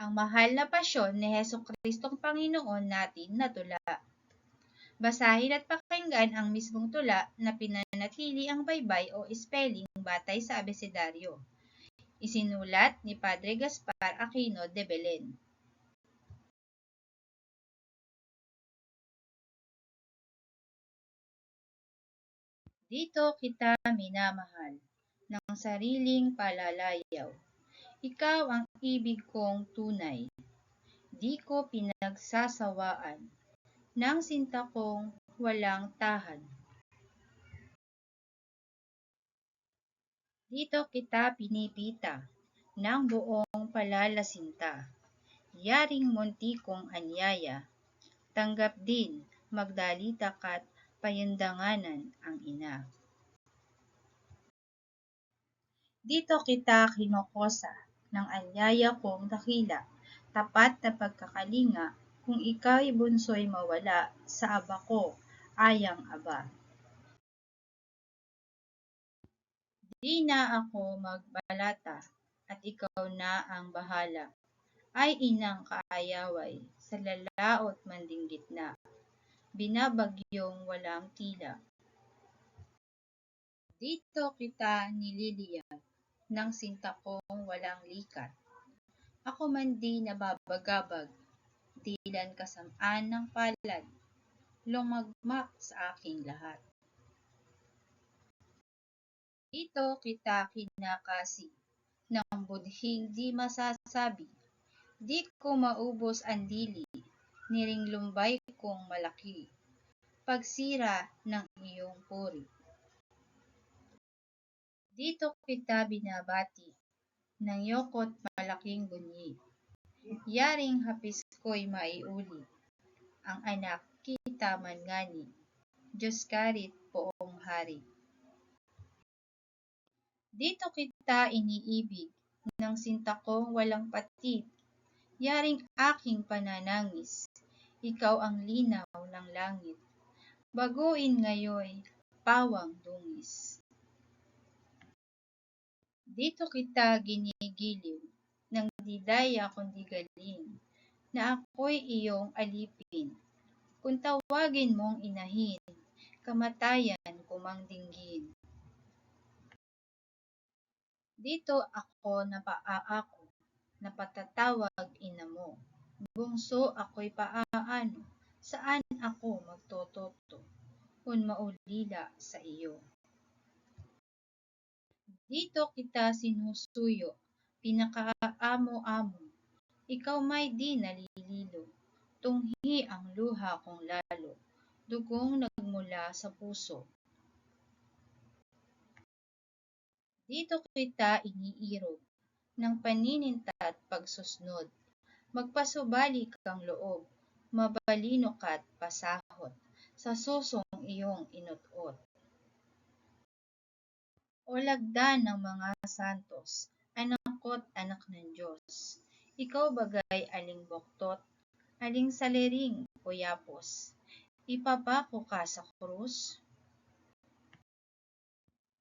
ang mahal na pasyon ni Heso Kristong Panginoon natin na tula. Basahin at pakinggan ang mismong tula na pinanatili ang baybay o spelling batay sa abecedaryo. Isinulat ni Padre Gaspar Aquino de Belen. Dito kita minamahal ng sariling palalayaw. Ikaw ang ibig kong tunay. Di ko pinagsasawaan ng sinta kong walang tahan. Dito kita pinipita ng buong palalasinta. Yaring munti kong anyaya, tanggap din magdalita kat payundanganan ang ina. Dito kita kinokosa ng anyaya kong dakila, tapat na pagkakalinga kung ika'y bunsoy mawala sa aba ko, ayang aba. Di na ako magbalata at ikaw na ang bahala. Ay inang kaayaway sa lalaot manding gitna. Binabagyong walang tila. Dito kita nililiyan ng sinta kong walang likat. Ako man di nababagabag, dilan kasamaan ng palad, lumagmak sa aking lahat. Dito kita kinakasi ng budhing di masasabi, di ko maubos ang dili, niring lumbay kong malaki, pagsira ng iyong puri. Dito kita binabati ng yokot malaking bunyi. Yaring hapis ko'y maiuli. Ang anak kita man ngani. Diyos karit poong hari. Dito kita iniibig ng sinta kong walang patid. Yaring aking pananangis. Ikaw ang linaw ng langit. Baguin ngayoy, pawang dungis. Dito kita ginigiliw ng didaya kundi galing, na ako'y iyong alipin. Kung tawagin mong inahin, kamatayan kumang dinggin. Dito ako napaaako, napatatawag ina mo. Bungso ako'y paaano, saan ako magtototo, kung maulila sa iyo. Dito kita sinusuyo, pinakaamo-amo. Ikaw may di nalililo, tunghi ang luha kong lalo, dugong nagmula sa puso. Dito kita iniirog, ng panininta at pagsusnod. Magpasubali kang loob, mabalino ka't pasahot, sa susong iyong inutot o lagda ng mga santos, anak ko't anak ng Diyos. Ikaw bagay aling boktot, aling salering o yapos, ipapako ka sa krus?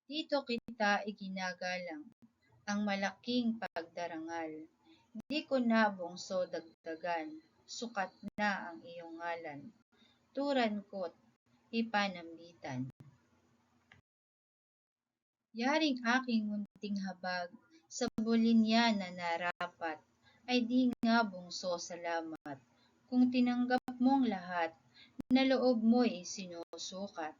Dito kita iginagalang, ang malaking pagdarangal. Di ko na bungso dagdagan, sukat na ang iyong ngalan. Turan ko't ipanambitan. Yaring aking munting habag, sa bulinya na narapat, ay di nga bungso salamat. Kung tinanggap mong lahat, na loob mo'y sinusukat.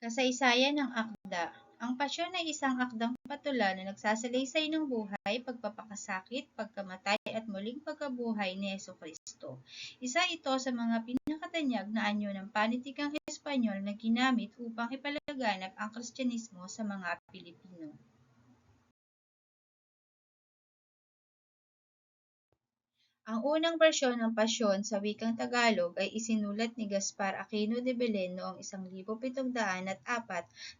Kasaysayan ng akda Ang pasyon ay isang akdang patula na nagsasalaysay ng buhay, pagpapakasakit, pagkamatay at muling pagkabuhay ni Yeso Kristo. Isa ito sa mga pinakatanyag na anyo ng panitikang Espanyol na ginamit upang ipalaganap ang Kristyanismo sa mga Pilipino. Ang unang bersyon ng Pasyon sa wikang Tagalog ay isinulat ni Gaspar Aquino de Belen noong 1704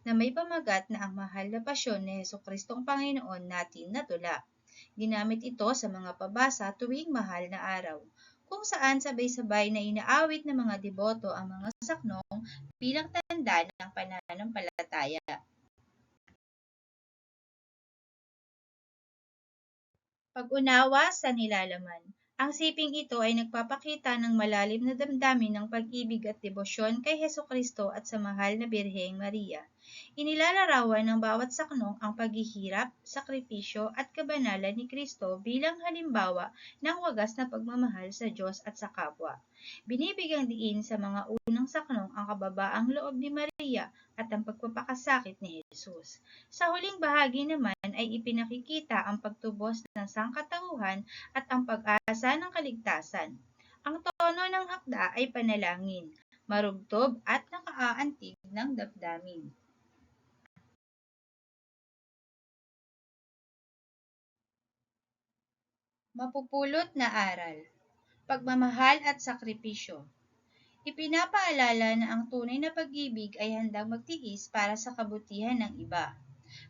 na may pamagat na ang mahal na pasyon ni Heso Kristong Panginoon natin na tula. Ginamit ito sa mga pabasa tuwing mahal na araw, kung saan sabay-sabay na inaawit ng mga deboto ang mga saknong bilang tanda ng pananampalataya. Pag-unawa sa nilalaman ang siping ito ay nagpapakita ng malalim na damdamin ng pag-ibig at debosyon kay Heso Kristo at sa mahal na Birheng Maria. Inilalarawan ng bawat saknong ang paghihirap, sakripisyo at kabanalan ni Kristo bilang halimbawa ng wagas na pagmamahal sa Diyos at sa kapwa. Binibigyang diin sa mga unang saknong ang kababaang loob ni Maria at ang pagpapakasakit ni Jesus. Sa huling bahagi naman ay ipinakikita ang pagtubos ng sangkatauhan at ang pag-asa ng kaligtasan. Ang tono ng hakda ay panalangin, marugtog at nakaaantig ng damdamin. Mapupulot na aral Pagmamahal at sakripisyo Ipinapaalala na ang tunay na pag-ibig ay handang magtiis para sa kabutihan ng iba.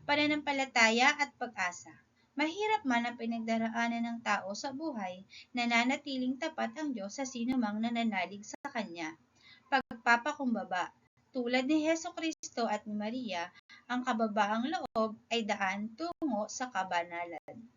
Pananampalataya at pag-asa Mahirap man ang pinagdaraanan ng tao sa buhay, nananatiling tapat ang Diyos sa sinumang nananalig sa Kanya. Pagpapakumbaba Tulad ni Heso Kristo at ni Maria, ang kababaang loob ay daan tungo sa kabanalan.